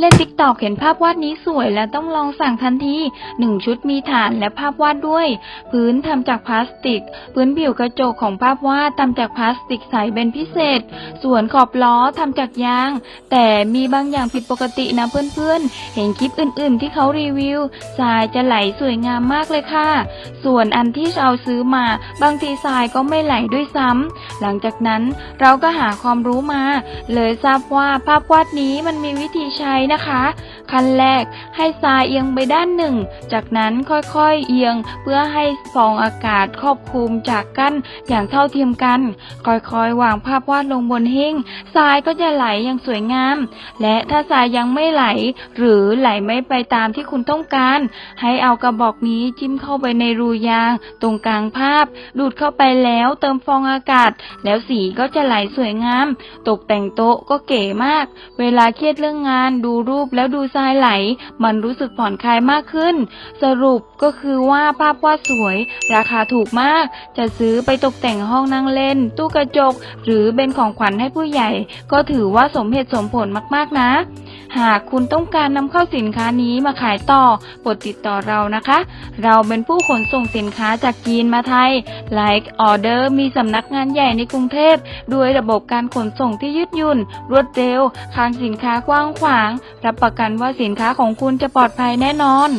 เล่นติ๊กตอกเห็นภาพวาดนี้สวยแล้วต้องลองสั่งทันทีหนึ่งชุดมีฐานและภาพวาดด้วย พื้นทำจากพลาสติก พื้นผิวกระจกของภาพวาดทำจากพลาสติกใสเป็นพิเศษ ส่วนขอบล้อทำจากยาง แต่มีบางอย่างผิดปกตินะเพื่อนๆ เห็นคลิปอื่นๆ ที่เขารีวิวทรายจะไหลสวยงามมากเลยค่ะ ส่วนอันที่เราซื้อมา บางทีทรายก็ไม่ไหลด้วยซ้ำหลังจากนั้นเราก็หาความรู้มา เลยทราบว่าภาพวาดนี้มันมีวิธีใช้นะคะ ขั้นแรกให้ทรายเอียงไปด้านหนึ่ง จากนั้นค่อยๆเอียงเพื่อให้ฟองอากาศครอบคลุมจากกั้นอย่างเท่าเทียมกัน ค่อยๆวางภาพวาดลงบนหิ้งทรายก็จะไหลอย่างสวยงาม และถ้าทรายยังไม่ไหล หรือไหลไม่ไปตามที่คุณต้องการ ให้เอากระบอกนี้จิ้มเข้าไปในรูยาง ตรงกลางภาพ ดูดเข้าไปแล้วเติมฟองอากาศ แล้วสีก็จะไหลสวยงาม ตกแต่งโต๊ะก็เก๋มาก เวลาเครียดเรื่องงานดูรูปแล้วดูทรายไหล มันรู้สึกผ่อนคลายมากขึ้น สรุปก็คือว่าภาพวาดสวย ราคาถูกมาก จะซื้อไปตกแต่งห้องนั่งเล่น ตู้กระจก หรือเป็นของขวัญให้ผู้ใหญ่ ก็ถือว่าสมเหตุสมผลมากๆนะ หากคุณต้องการนำเข้าสินค้านี้มาขายต่อโปรดติดต่อเรานะคะ เราเป็นผู้ขนส่งสินค้าจากจีนมาไทย Like Order มีสำนักงานใหญ่ในกรุงเทพด้วยระบบการขนส่งที่ยืดหยุ่น รวดเร็วคลังสินค้ากว้างขวาง รับประกันว่าสินค้าของคุณจะปลอดภัยแน่นอน